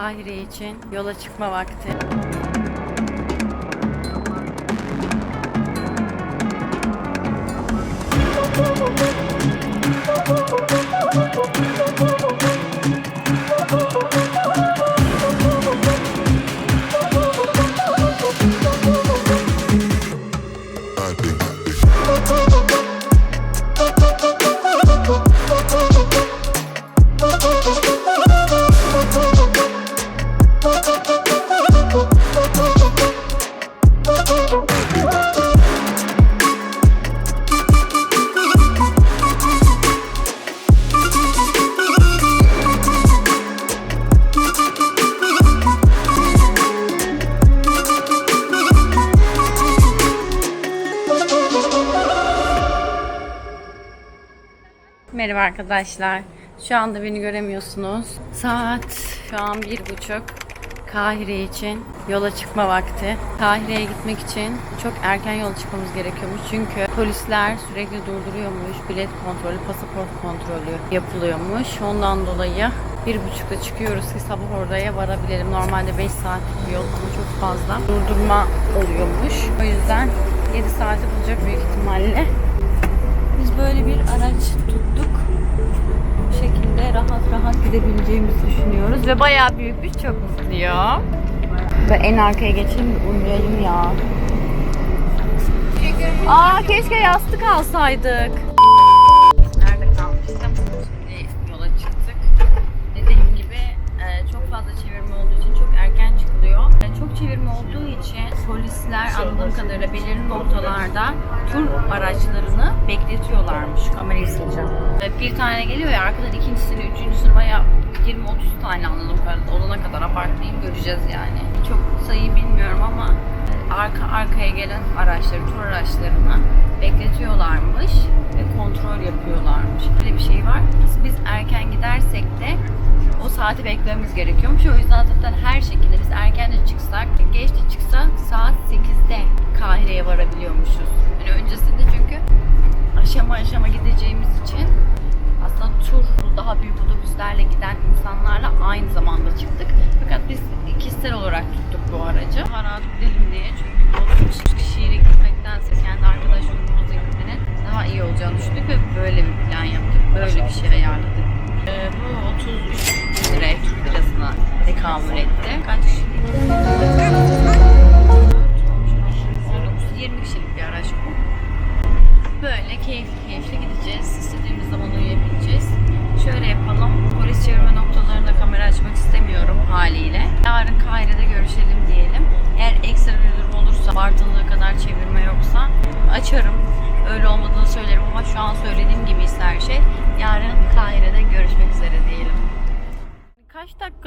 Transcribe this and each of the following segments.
Kahire için yola çıkma vakti. Merhaba arkadaşlar. Şu anda beni göremiyorsunuz. Saat şu an bir buçuk. Kahire için yola çıkma vakti. Kahire'ye gitmek için çok erken yola çıkmamız gerekiyormuş. Çünkü polisler sürekli durduruyormuş. Bilet kontrolü, pasaport kontrolü yapılıyormuş. Ondan dolayı bir buçukta çıkıyoruz ki sabah oraya varabilelim. Normalde 5 saatlik bir yol ama çok fazla durdurma oluyormuş. O yüzden 7 saati bulacak büyük ihtimalle. Biz böyle bir araç tuttuk. Bu şekilde rahat rahat gidebileceğimizi düşünüyoruz. Ve bayağı büyükmüş, çok mutluyum. Ve en arkaya geçelim de uyuyayım ya. Aa keşke yastık alsaydık. Çevirme olduğu için polisler anladığım kadarıyla belirli noktalarda tur araçlarını bekletiyorlarmış. Kamerayı sileceğim. Bir tane geliyor ya arkadan ikincisini, üçüncüsünü bayağı 20-30 tane anladığım kadarıyla olana kadar abartmayayım göreceğiz yani. Çok sayı bilmiyorum ama e, arka arkaya gelen araçları, tur araçlarını bekletiyorlarmış ve kontrol yapıyorlarmış. Böyle bir şey var. Biz erken gidersek de o saati beklememiz gerekiyormuş. O yüzden zaten her şekilde erken de çıksak, geç de çıksak saat 8'de Kahire'ye varabiliyormuşuz. Yani öncesinde çünkü aşama aşama gideceğimiz için aslında tur daha büyük otobüslerle giden insanlarla aynı zamanda çıktık. Fakat biz kişisel olarak tuttuk bu aracı. Daha rahat gidelim diye çünkü otobüs kişiyle gitmektense kendi arkadaş grubumuza gitmenin daha iyi olacağını düşündük ve böyle bir plan yaptık. Böyle bir şey ayarladık. Ee, bu 33 liraya, Türk lirasına tekamül etti. Kaç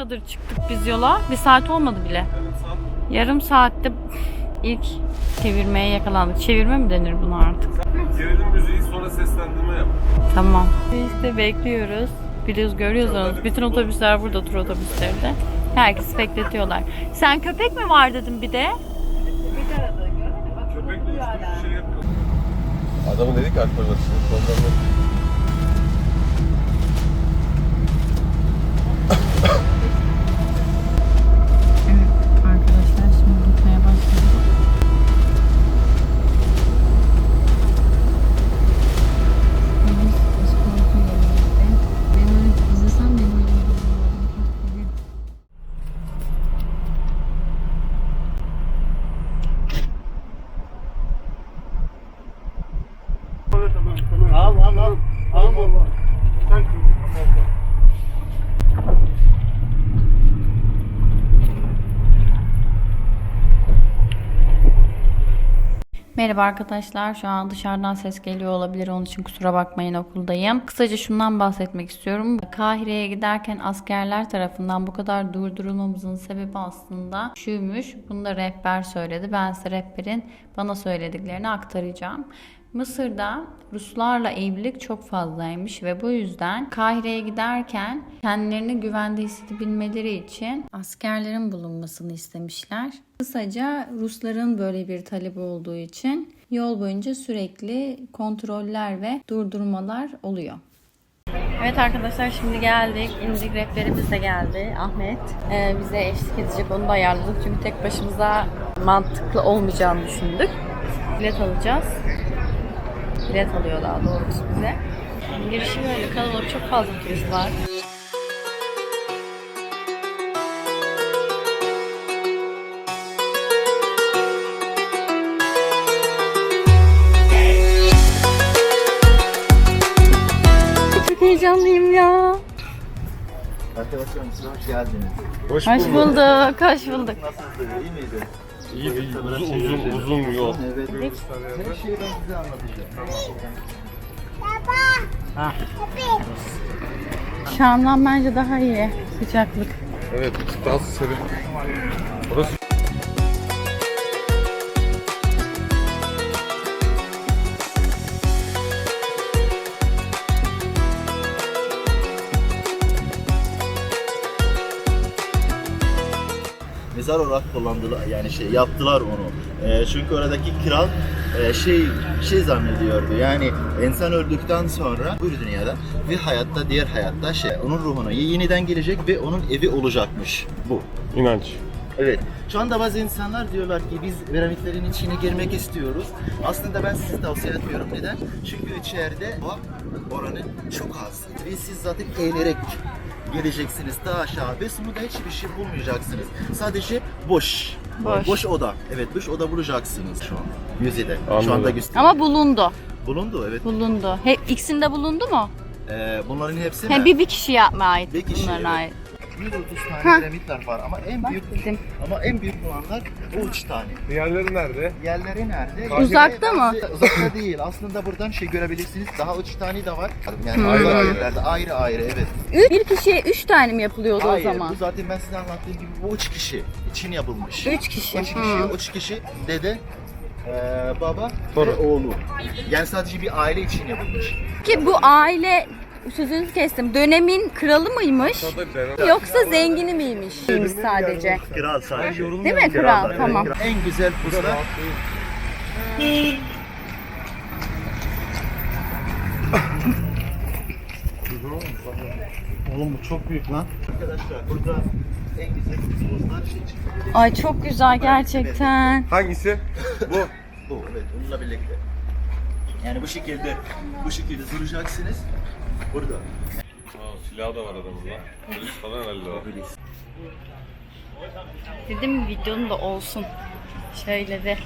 dakikadır çıktık biz yola? Bir saat olmadı bile. Yarım saatte ilk çevirmeye yakalandık. Çevirme mi denir buna artık? Gerilim müziği sonra seslendirme yap. Tamam. İşte bekliyoruz. Biliyoruz görüyorsunuz. Bütün otobüsler burada tur otobüsleri de. Herkes bekletiyorlar. Sen köpek mi var dedim bir de. Köpekle hiçbir şey yapmıyor. Adamın dedik alternatif. Ondan Merhaba arkadaşlar. Şu an dışarıdan ses geliyor olabilir. Onun için kusura bakmayın okuldayım. Kısaca şundan bahsetmek istiyorum. Kahire'ye giderken askerler tarafından bu kadar durdurulmamızın sebebi aslında şuymuş. Bunu da rehber söyledi. Ben size rehberin bana söylediklerini aktaracağım. Mısır'da Ruslarla evlilik çok fazlaymış ve bu yüzden Kahire'ye giderken kendilerini güvende hissedebilmeleri için askerlerin bulunmasını istemişler. Kısaca Rusların böyle bir talebi olduğu için yol boyunca sürekli kontroller ve durdurmalar oluyor. Evet arkadaşlar şimdi geldik. İndik rehberimiz de geldi. Ahmet. Ee, bize eşlik edecek. Onu da ayarladık. Çünkü tek başımıza mantıklı olmayacağını düşündük. Bilet alacağız. Bilet alıyor daha doğrusu bize. Girişi böyle kalabalık. Çok fazla turist var. Hoş geldiniz. Hoş, Hoş bulduk, hoş bulduk. Nasılsınız? İyi miydi? İyi bir uzun uzun, uzun yol. Evet. Her şeyi ben size anlatacağım. Şam'dan bence daha iyi sıcaklık. Evet, daha serin. Orası Mezar olarak kullandılar yani şey yaptılar onu. Ee, çünkü oradaki kral e, şey şey zannediyordu. Yani insan öldükten sonra bu dünyada ve hayatta diğer hayatta şey onun ruhuna yeniden gelecek ve onun evi olacakmış bu. inanç. Evet. Şu anda bazı insanlar diyorlar ki biz piramitlerin içine girmek istiyoruz. Aslında ben sizi tavsiye etmiyorum. Neden? Çünkü içeride hava oranı çok az. Ve siz zaten eğilerek geleceksiniz daha aşağı ve sonunda hiçbir şey bulmayacaksınız. Sadece boş. Boş. oda. Evet boş oda bulacaksınız şu an. Müzede. Şu Anladım. anda gösteriyor. Ama bulundu, Bulundu evet. bulundu. He, ikisinde bulundu mu? Ee, bunların hepsi mi? He, bir bir kişiye ait Bir kişi, bunların evet. ait. 130 Ha. tane piramitler var ama en Bak büyük dedim. ama en büyük olanlar o üç tane. Diğerleri nerede? Yerleri nerede? Uzakta mı? Uzakta değil. Aslında buradan şey görebilirsiniz. Daha üç tane de var. Yani ayrı Ayrı yerlerde. Ayrı ayrı evet. Üç, bir kişiye üç tane mi yapılıyordu Hayır. o zaman? Bu zaten ben size anlattığım gibi bu üç kişi için yapılmış. Üç kişi. Üç kişi. Hmm. Üç kişi. Dede, eee, baba ve oğlu. Yani sadece bir aile için yapılmış. Ki bu aile sözünüzü kestim. Dönemin kralı mıymış? Yoksa zengini miymiş? Miymiş sadece. Kral sadece. Değil mi kral? Tamam. En güzel usta. Oğlum bu çok büyük lan. Arkadaşlar burada en güzel ustalar şey. Ay çok güzel gerçekten. Hangisi? Bu. Bu evet onunla birlikte. Yani bu şekilde bu şekilde duracaksınız. Burada. Aa, silahı da var adamın lan. Polis falan herhalde o. Dedim videonun da olsun. Şöyle de.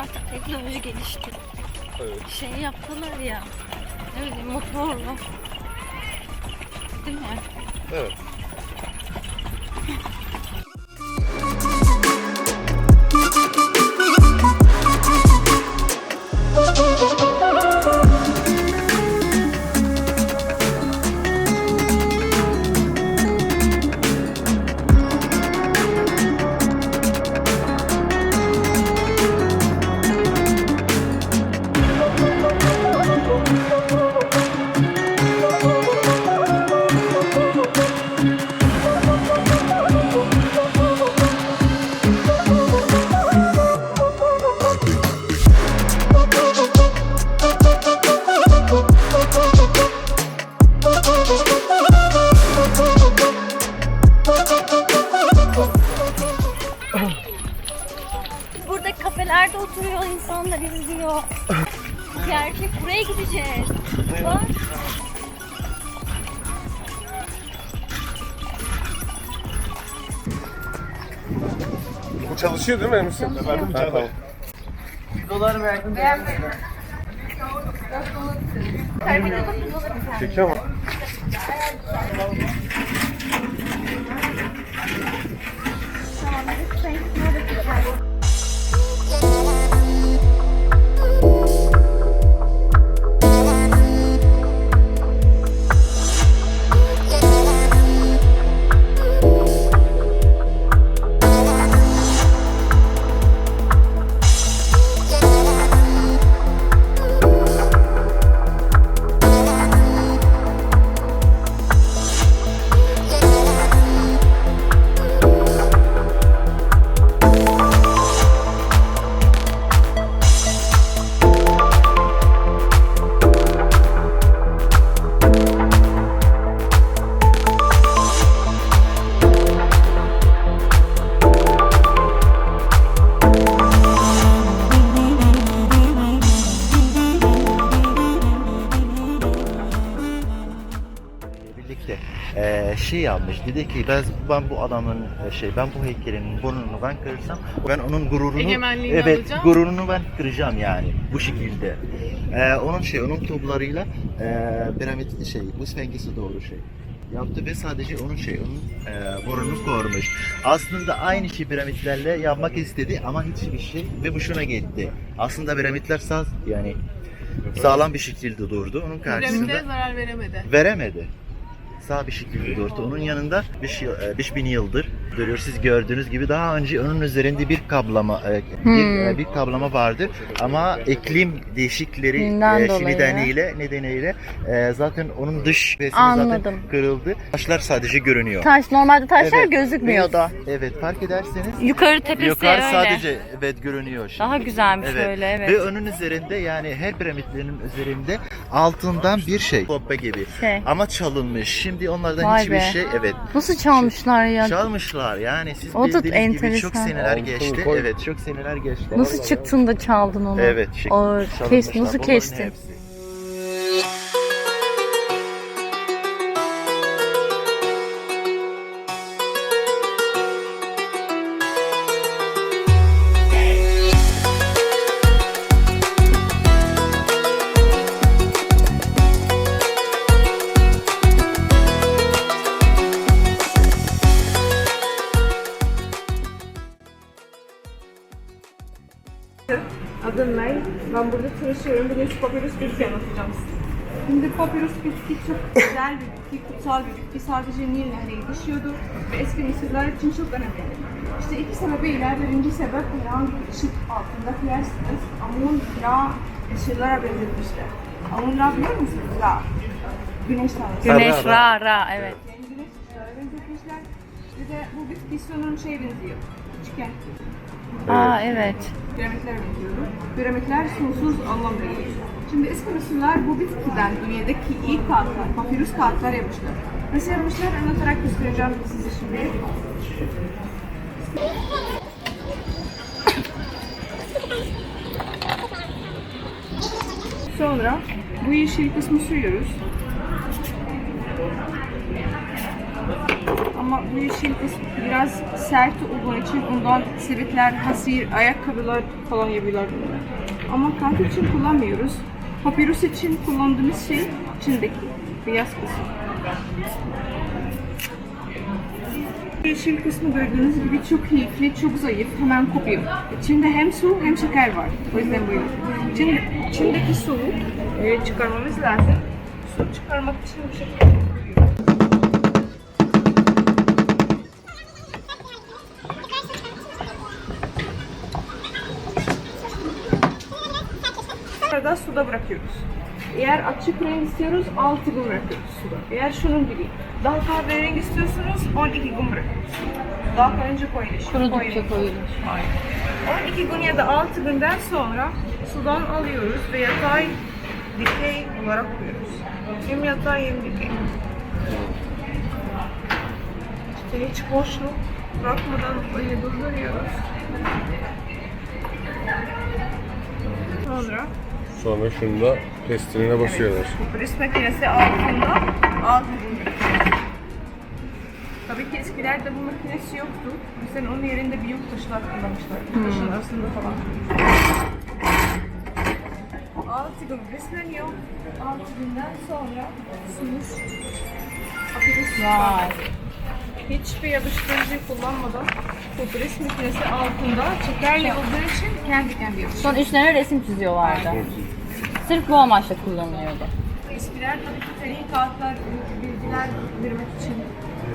Artık teknoloji gelişti. Evet. Şey yaptılar ya. Ne bileyim motorla. Değil mi? Evet. Çalışıyor değil mi Emin? Verdim Ha, tamam. Çekiyor mu? Şey yapmış. Dedi ki ben, ben bu adamın e, şey ben bu heykelin burnunu ben kırırsam ben onun gururunu evet alacağım. gururunu ben kıracağım yani bu şekilde. Eee, onun şey onun toplarıyla eee piramit şey bu Sphinx'e doğru şey yaptı ve sadece onun şey onun eee burnunu korumuş. Aslında aynı şey piramitlerle yapmak istedi ama hiçbir şey ve boşuna gitti. Aslında piramitler sağ yani sağlam bir şekilde durdu. Onun karşısında Piramitlere zarar veremedi. veremedi. Sağ bir şekilde durdu. Onun yanında 5 yıl, 5000 yıldır duruyor. Siz gördüğünüz gibi daha önce onun üzerinde bir kaplama e, bir, e, bir kaplama vardı ama iklim değişiklikleri Günden e, nedeniyle nedeniyle e, zaten onun dış resmi Anladım. zaten kırıldı. Taşlar sadece görünüyor. Taş normalde taşlar Evet, gözükmüyordu. Evet, evet fark ederseniz Yukarı tepesi yukarı öyle. sadece evet görünüyor şimdi. Daha güzelmiş öyle evet. Ve onun üzerinde yani her piramitlerin üzerinde altından bir şey. Kubbe gibi. Şey. Ama çalınmış. Şimdi onlardan Vay hiçbir be. şey evet. Nasıl çalmışlar ya? Çalmışlar yani siz O da bildiğiniz gibi çok seneler geçti. koy. Evet çok seneler geçti. Nasıl çıktın da çaldın onu? Evet. Çalınmışlar. Kes, nasıl Bunların kestin? hepsi. Bitki çok güzel bir bitki, kutsal bir bitki. Sadece Nil Nehri'ne yetişiyordu ve eski Mısırlar için çok önemli. İşte iki sebebiyle birinci sebep herhangi bir ışık altında koyarsınız. Amun Ra ışıklara benzetmişler. Amun Ra biliyor musunuz? Ra. Güneş tanrısı. Güneş ra ra evet. Yani güneş ışıklara benzetmişler. Bir de bu bitki sonun şeye benziyor. Üçgen. Aa evet. Piramitler benziyordu. Piramitler sonsuz anlam veriyor. Şimdi eski Mısırlar bu bitkiden dünyadaki ilk kağıtlar, papirüs kağıtlar yapmışlar. Nasıl yapmışlar anlatarak göstereceğim size şimdi. Sonra bu yeşil kısmı sürüyoruz. Ama bu yeşil kısmı biraz sert olduğu için ondan sebepler, hasır, ayakkabılar falan yapıyorlar. Ama kağıt için kullanmıyoruz. Papyrus için kullandığımız şey içindeki beyaz kısım. Yeşil kısmı gördüğünüz gibi çok keyifli, çok zayıf, hemen kopuyor. İçinde hem su hem şeker var. O yüzden böyle. İçinde, içindeki suyu e, çıkarmamız lazım. Su çıkarmak için bu şekilde Arada suda bırakıyoruz. Eğer açık renk istiyoruz 6 gün bırakıyoruz suda. Eğer şunun gibi daha kahverengi istiyorsunuz 12 gün bırakıyoruz. Daha karınca koyun. Kurudukça koyulur. 12 gün ya da 6 günden sonra sudan alıyoruz ve yatay dikey olarak koyuyoruz. Hem yatay hem dikey. İşte hiç boşluk bırakmadan öyle durduruyoruz. Sonra Sonra şunu da pestinine basıyorlar. Polis makinesi altında alt ürün. Tabii ki eskilerde bu makinesi yoktu. Yüzden onun yerinde büyük taşlar kullanmışlar. Taşın arasında falan. Altı gün besleniyor. Altı günden sonra Papyrus Vay. Hiçbir yapıştırıcı kullanmadan papyrus makinesi altında çekerli olduğu için kendi kendi yapıştırıyor. Son üstlerine resim çiziyorlardı. Sırf bu amaçla kullanılıyordu. Eskiler tabii ki seri kağıtlar, bilgiler vermek için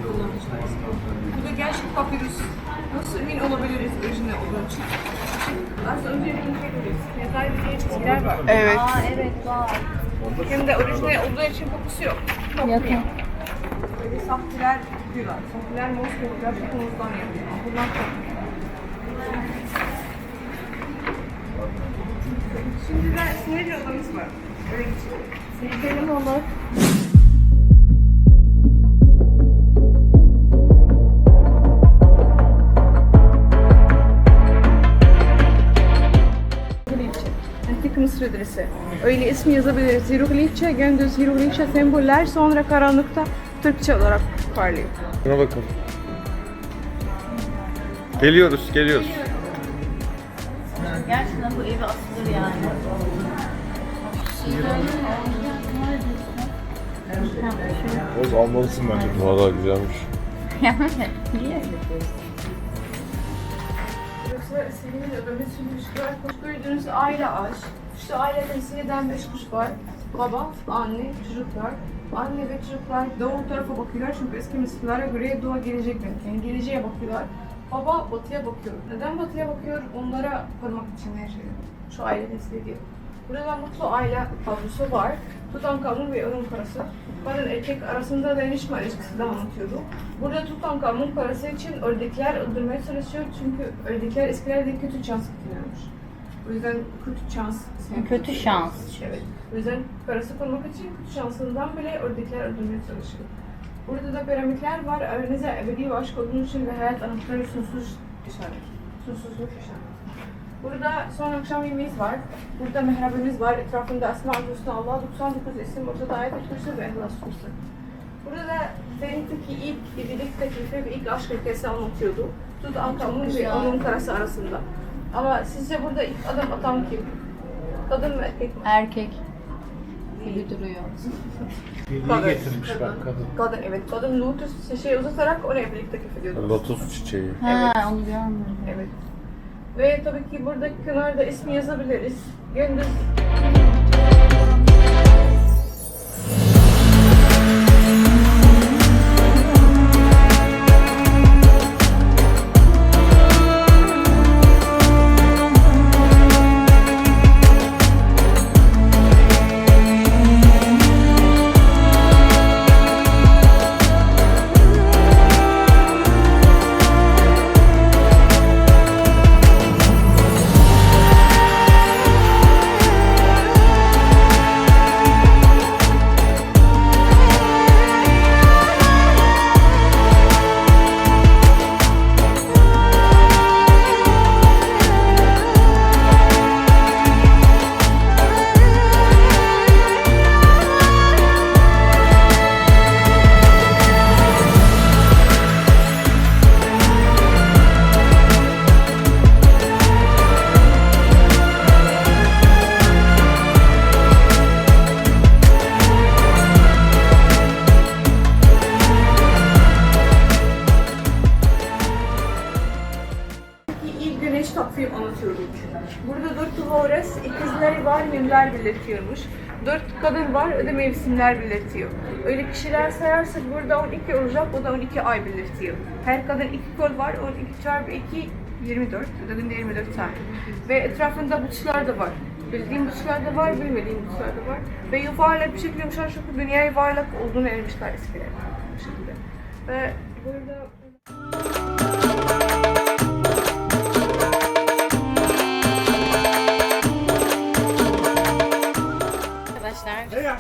kullanmışlar. Bu da gerçek papyrus. Nasıl emin olabiliriz orijinal olduğu için? Az önce bir şey görüyoruz. Yatay bir çizgiler var. Evet. Aa evet var. Hem de orijinal olduğu için kokusu yok. Kokmuyor. Yakın. Böyle sahtiler diyorlar. Sahtiler Moskova gerçek muzdan yapıyor. Bundan kokmuyor. Şimdi de sinir. Öyle geçelim. Gidelim olur. Mısır adresi. Öyle ismi yazabiliriz. Hieroglifçe, gündüz hieroglifçe semboller, sonra karanlıkta Türkçe olarak parlıyor. Şuna bakın. Geliyoruz, geliyoruz. Gerçekten bu evi asılır yani. Oğuz almalısın bence. Valla güzelmiş. Niye öyle senin de öyle sürmüşler. Kuş gördüğünüz aile aç. İşte aile temsil beş kuş var. Baba, anne, çocuklar. Anne ve çocuklar doğu tarafa bakıyorlar çünkü eski Mısırlara göre doğu gelecek demek. Yani geleceğe bakıyorlar. Baba batıya bakıyor. Neden batıya bakıyor? Onlara korumak için her şeyi. Şu aile temsil ediyor. Burada mutlu aile tablosu var. Tutankamun ve onun karısı. Kadın erkek arasında dayanışma ilişkisi de anlatıyordu. Burada Tutankamun karısı için ördekler öldürmeye çalışıyor çünkü ördekler eskilerde kötü şans getiriyormuş. O yüzden kötü şans. Kötü şans. Evet. O yüzden karısı korumak için kötü şansından bile ördekler öldürmeye çalışıyor. Burada da piramitler var. Aranıza ebedi ve aşk olduğunuz için ve hayat anahtarı sonsuz işaret. Sonsuzluk işaret. Burada son akşam yemeğimiz var. Burada mihrabımız var. Etrafında Esma-ül Hüsna Allah 99 isim, ortada ayet kürsü ve ihlas kürsü. Burada da Ferit'teki ilk evlilik teklifi ve ilk aşk hikayesi anlatıyordu. Tutankamun ve güzel. onun karısı arasında. Ama sizce burada ilk adım atan kim? Kadın mı erkek mi? Erkek gibi duruyor. Birliği getirmiş bak kadın. Kadın evet. Kadın lotus şey uzatarak ona evlilik teklif ediyordu. Lotus çiçeği. Ha, onu görmedim. Evet. Ve tabii ki burada kenarda ismi yazabiliriz. Gündüz var, mimler belirtiyormuş. Dört kadın var, o da mevsimler belirtiyor. Öyle kişiler sayarsak burada 12 olacak, o da 12 ay belirtiyor. Her kadın iki kol var, 12 çarpı 2, 24. O da günde 24 tane. Ve etrafında burçlar da var. Bildiğim burçlar da var, bilmediğim burçlar da var. Ve yuvarlak bir şekilde yumuşak şekilde dünyaya yuvarlak olduğunu ermişler eskiler. Bu şekilde. Ve burada...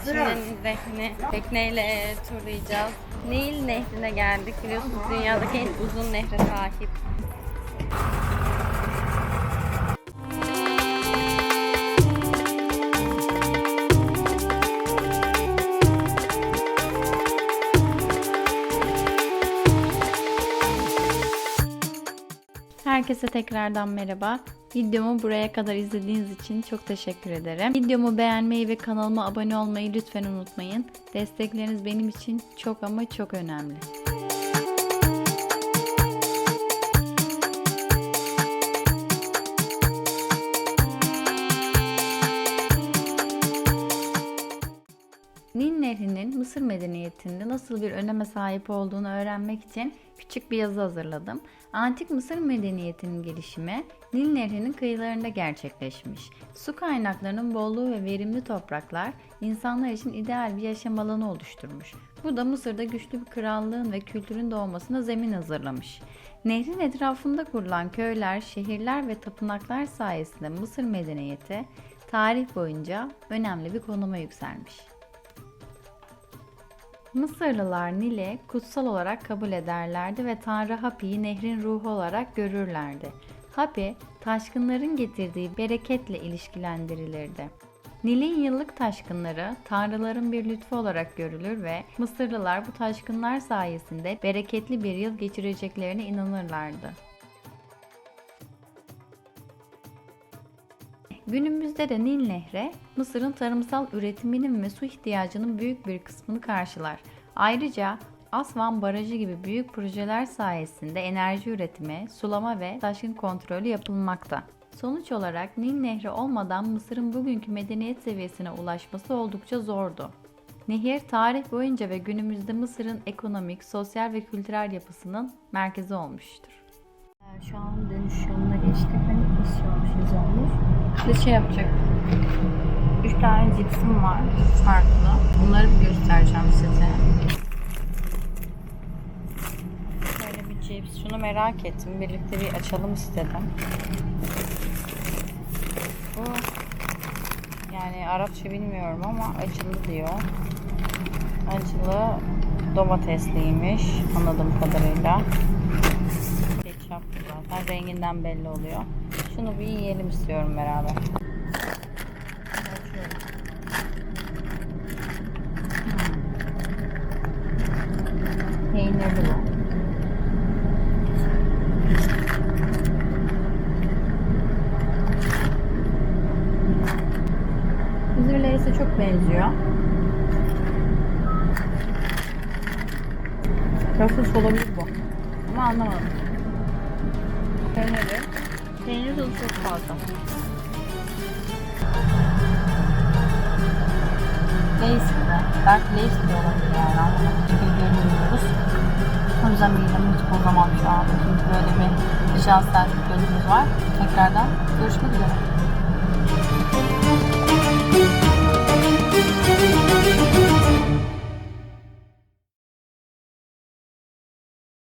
şimdi Nehri'ni tekneyle turlayacağız. Nil Nehri'ne geldik. Biliyorsunuz dünyadaki en uzun nehre sahip. Herkese tekrardan merhaba. Videomu buraya kadar izlediğiniz için çok teşekkür ederim. Videomu beğenmeyi ve kanalıma abone olmayı lütfen unutmayın. Destekleriniz benim için çok ama çok önemli. Nil Nehri'nin Mısır medeniyetinde nasıl bir öneme sahip olduğunu öğrenmek için küçük bir yazı hazırladım. Antik Mısır medeniyetinin gelişimi Nil Nehri'nin kıyılarında gerçekleşmiş. Su kaynaklarının bolluğu ve verimli topraklar insanlar için ideal bir yaşam alanı oluşturmuş. Bu da Mısır'da güçlü bir krallığın ve kültürün doğmasına zemin hazırlamış. Nehrin etrafında kurulan köyler, şehirler ve tapınaklar sayesinde Mısır medeniyeti tarih boyunca önemli bir konuma yükselmiş. Mısırlılar Nil'i kutsal olarak kabul ederlerdi ve Tanrı Hapi'yi nehrin ruhu olarak görürlerdi. Hapi, taşkınların getirdiği bereketle ilişkilendirilirdi. Nil'in yıllık taşkınları tanrıların bir lütfu olarak görülür ve Mısırlılar bu taşkınlar sayesinde bereketli bir yıl geçireceklerine inanırlardı. Günümüzde de Nil Nehri, Mısır'ın tarımsal üretiminin ve su ihtiyacının büyük bir kısmını karşılar. Ayrıca Asvan Barajı gibi büyük projeler sayesinde enerji üretimi, sulama ve taşkın kontrolü yapılmakta. Sonuç olarak Nil Nehri olmadan Mısır'ın bugünkü medeniyet seviyesine ulaşması oldukça zordu. Nehir tarih boyunca ve günümüzde Mısır'ın ekonomik, sosyal ve kültürel yapısının merkezi olmuştur. Şu an dönüş yoluna geçtik. Hani istiyormuşuz olmuş. Bir şey yapacak. Üç tane cipsim var farklı. Bunları bir göstereceğim size. Böyle bir cips. Şunu merak ettim. Birlikte bir açalım istedim. Bu yani Arapça bilmiyorum ama acılı diyor. Acılı domatesliymiş anladığım kadarıyla. Zaten renginden belli oluyor. Şunu bir yiyelim istiyorum beraber. Hmm. Peynirli bu. İzmir Leyse çok benziyor. Köftes olabilir bu. Ama anlamadım. Peyniri. Peynir tadı çok fazla. Lace de. Belki Lace de olabilir yani anlamadım. Çünkü görmüyoruz. O yüzden midem hiç bozamam şu an. Çünkü böyle bir şans bölümümüz var. Tekrardan görüşmek üzere.